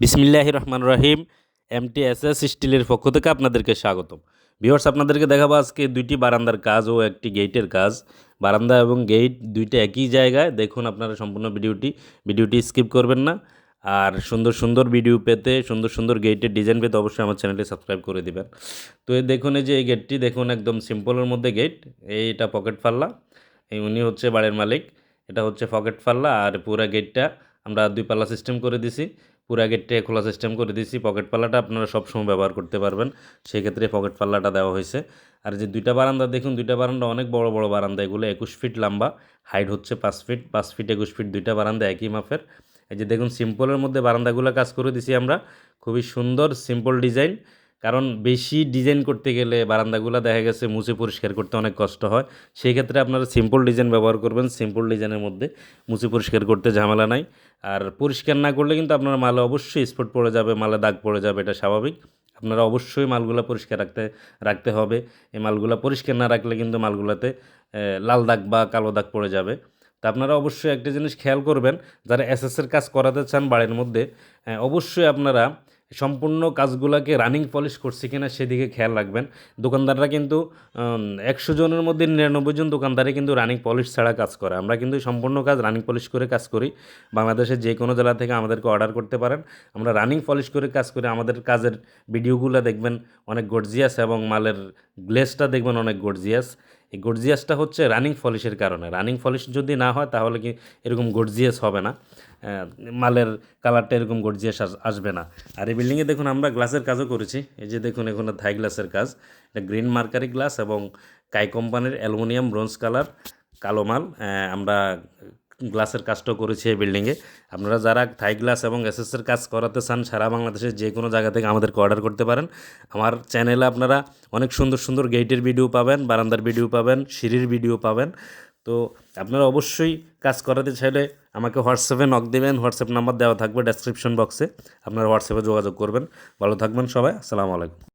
বিসমিল্লাহ রহমান রহিম এমটি এস এস স্টিলের পক্ষ থেকে আপনাদেরকে স্বাগতম। ভিওর্স আপনাদেরকে দেখাবো আজকে দুইটি বারান্দার কাজ ও একটি গেটের কাজ। বারান্দা এবং গেট দুইটা একই জায়গায়। দেখুন আপনারা সম্পূর্ণ ভিডিওটি। ভিডিওটি স্কিপ করবেন না। আর সুন্দর সুন্দর ভিডিও পেতে, সুন্দর সুন্দর গেটের ডিজাইন পেতে অবশ্যই আমার চ্যানেলটি সাবস্ক্রাইব করে দেবেন। তো এই দেখুন, এই যে এই গেটটি, দেখুন একদম সিম্পলের মধ্যে গেট। এইটা পকেট পাল্লা এই উনি হচ্ছে বাড়ির মালিক। এটা হচ্ছে পকেট পাল্লা আর পুরা গেটটা আমরা দুই পাল্লা সিস্টেম করে দিছি। পুরা গেটটা খোলা সিস্টেম করে দিয়েছি। পকেট পাল্লাটা আপনারা সবসময় ব্যবহার করতে পারবেন। সেক্ষেত্রে পকেট পাল্লাটা দেওয়া হয়েছে। আর যে দুইটা বারান্দা, দেখুন দুইটা বারান্দা অনেক বড় বড় বারান্দা। এগুলো একুশ ফিট লম্বা হাইট হচ্ছে পাঁচ ফিট পাঁচ ফিট একুশ ফিট দুইটা বারান্দা একই মাপের। এই যে দেখুন সিম্পলের মধ্যে বারান্দাগুলো কাজ করে দিছি আমরা। খুবই সুন্দর সিম্পল ডিজাইন কারণ বেশি ডিজাইন করতে গেলে বারান্দাগুলো দেখা গেছে মুছে পরিষ্কার করতে অনেক কষ্ট হয়। সেই ক্ষেত্রে আপনারা সিম্পল ডিজাইন ব্যবহার করবেন সিম্পল ডিজাইনের মধ্যে মুছে পরিষ্কার করতে ঝামেলা নাই। আর পরিষ্কার না করলে কিন্তু আপনার মালে অবশ্যই স্পট পড়ে যাবে, মালে দাগ পড়ে যাবে, এটা স্বাভাবিক। আপনারা অবশ্যই মালগুলো পরিষ্কার রাখতে রাখতে হবে। এই মালগুলো পরিষ্কার না রাখলে কিন্তু মালগুলোতে লাল দাগ বা কালো দাগ পড়ে যাবে। তা আপনারা অবশ্যই একটা জিনিস খেয়াল করবেন, যারা এসএসের কাজ করাতে চান বাড়ির মধ্যে অবশ্যই আপনারা সম্পূর্ণ কাজগুলোকে রানিং পলিশ করছে কিনা সেদিকে খেয়াল রাখবেন। দোকানদাররা কিন্তু একশো জনের মধ্যে নিরানব্বই জন দোকানদারে কিন্তু রানিং পলিশ ছাড়া কাজ করে। আমরা কিন্তু সম্পূর্ণ কাজ রানিং পলিশ করে কাজ করি। বাংলাদেশের যে কোনো জেলা থেকে আমাদেরকে অর্ডার করতে পারেন। আমরা রানিং পলিশ করে কাজ করি। আমাদের কাজের ভিডিওগুলো দেখবেন অনেক গর্জিয়াস এবং মালের গ্লেসটা দেখবেন অনেক গর্জিয়াস এই গর্জিয়াসটা হচ্ছে রানিং ফলিশের কারণে। রানিং ফলিশ যদি না হয় তাহলে কি এরকম গর্জিয়াস হবে না? মালের কালারটা এরকম গর্জিয়াস আস- আসবে না। আর এই বিল্ডিংয়ে দেখুন আমরা গ্লাসের কাজও করেছি। এই যে দেখুন এখানে থাই গ্লাসের কাজ। এটা গ্রিন মার্কারি গ্লাস এবং কাই কোম্পানির অ্যালুমিনিয়াম ব্রোঞ্জ কালার কালো মাল। আমরা গ্লাসের কাজটাও করেছি এই বিল্ডিংয়ে। আপনারা যারা থাই গ্লাস এবং এসএসের কাজ করাতে চান, সারা বাংলাদেশের যে কোনো জায়গা থেকে আমাদেরকে অর্ডার করতে পারেন। আমার চ্যানেলে আপনারা অনেক সুন্দর সুন্দর গেটের ভিডিও পাবেন, বারান্দার ভিডিও পাবেন, সিঁড়ির ভিডিও পাবেন। তো আপনারা অবশ্যই কাজ করাতে চাইলে আমাকে হোয়াটসঅ্যাপে নক দেবেন, হোয়াটসঅ্যাপ নাম্বার দেওয়া থাকবে ডেসক্রিপশন বক্সে আপনারা হোয়াটসঅ্যাপে যোগাযোগ করবেন। ভালো থাকবেন সবাই, আসসালামু আলাইকুম।